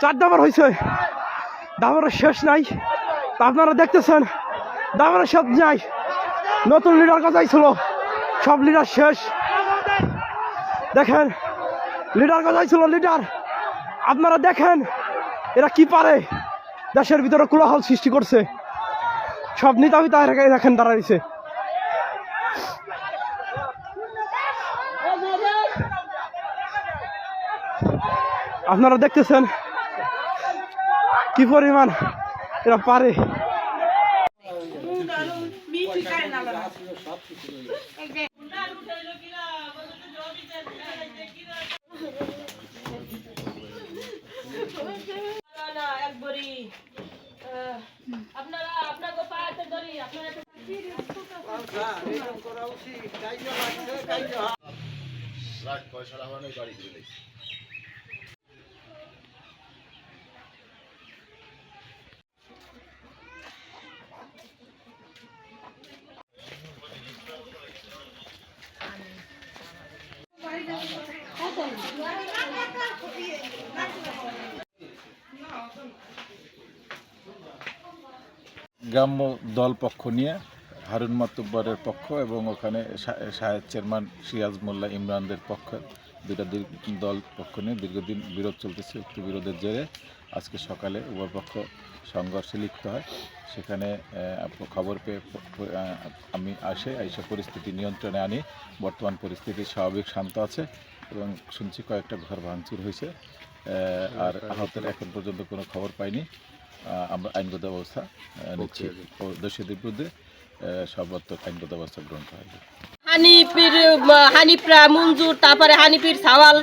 চার দাবার হয়েছে দাবারের শেষ নাই। আপনারা দেখতেছেন, দাবারের শেষ নাই। নতুন লিডার কথাই ছিল। সব লিডার শেষ। দেখেন লিডার কথাই ছিল লিডার আপনারা দেখেন, এরা কি পারে? দেশের ভিতরে কোলাহল সৃষ্টি করছে। সব নেতা বিতা দেখেন দাঁড়াইছে। আপনারা দেখতেছেন কি পরিমাণ এরা পারে। আপনারা আপনাকে পাহাড়তে ধরি আপনারা রাত পয়সা লাগানো গাড়ি করে গ্রাম্য দল পক্ষ নিয়ে হারুন মাতুব্বরের পক্ষ এবং ওখানে সাহেব চেয়ারম্যান সিরাজ মোল্লা ইমরানদের পক্ষ দুটা দল পক্ষ নিয়ে দীর্ঘদিন বিরোধ চলতেছে উক্ত বিরোধের জেরে আজকে সকালে উভয় পক্ষ সংঘর্ষে লিপ্ত হয়। সেখানে খবর পেয়ে আমি আসে এইসব পরিস্থিতি নিয়ন্ত্রণে আনি। বর্তমান পরিস্থিতি স্বাভাবিক শান্ত আছে এবং শুনছি কয়েকটা ঘর ভাঙচুর হয়েছে। আর আহতের এখন পর্যন্ত কোনো খবর পাইনি। আমরা আইনগত ব্যবস্থা নিচ্ছি। ও দোষীদের বিরুদ্ধে সর্বাত্মক আইনগত ব্যবস্থা গ্রহণ করা হবে। হানিপির হানিপ্রা মঞ্জুর তারপরে হানিপির সাওয়াল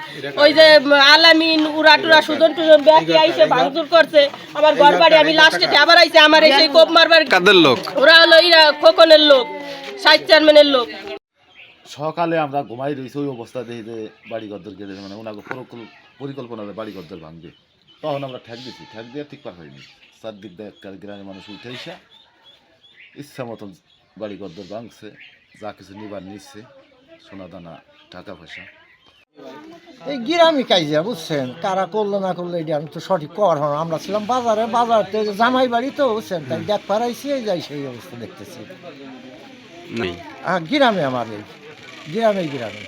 ওই যে আলামিন উড়া টুরা সুজন টুজন ব্যাকি আইসে ভাঙচুর করছে। আমার ঘর বাড়ি আমি লাস্টে আবার আইছে আমার এসে কোপ মারবার কাদের লোক? ওরা হলো ইরা খোকনের লোক সাইড চেয়ারম্যানের লোক। সকালে আমরা ঘুমাই রয়েছি ওই অবস্থা দেখি যে বাড়ি গদ্দর গেলে মানে ওনাকে পরিকল্পনা করে বাড়ি গদ্দর ভাঙবে। তখন আমরা ঠেক দিছি ঠেক দিয়ে ঠিক পার হয়নি। চারদিক দিয়ে একটা গ্রামের মানুষ উঠে এসে ইচ্ছা মতন বাড়ি গদ্দর ভাঙছে যা কিছু নিবার নিচ্ছে সোনা দানা টাকা পয়সা। এই গ্রামই কাইজা বুঝছেন? কারা করল না করল এটা আমি তো সঠিক কর হন। আমরা ছিলাম বাজারে বাজার থেকে জামাই বাড়ি তো বুঝছেন? তাই দেখ পারাইছি এই যাই সেই অবস্থা দেখতেছি। হ্যাঁ গ্রামে আমার এই। গ্রামে গ্রামে।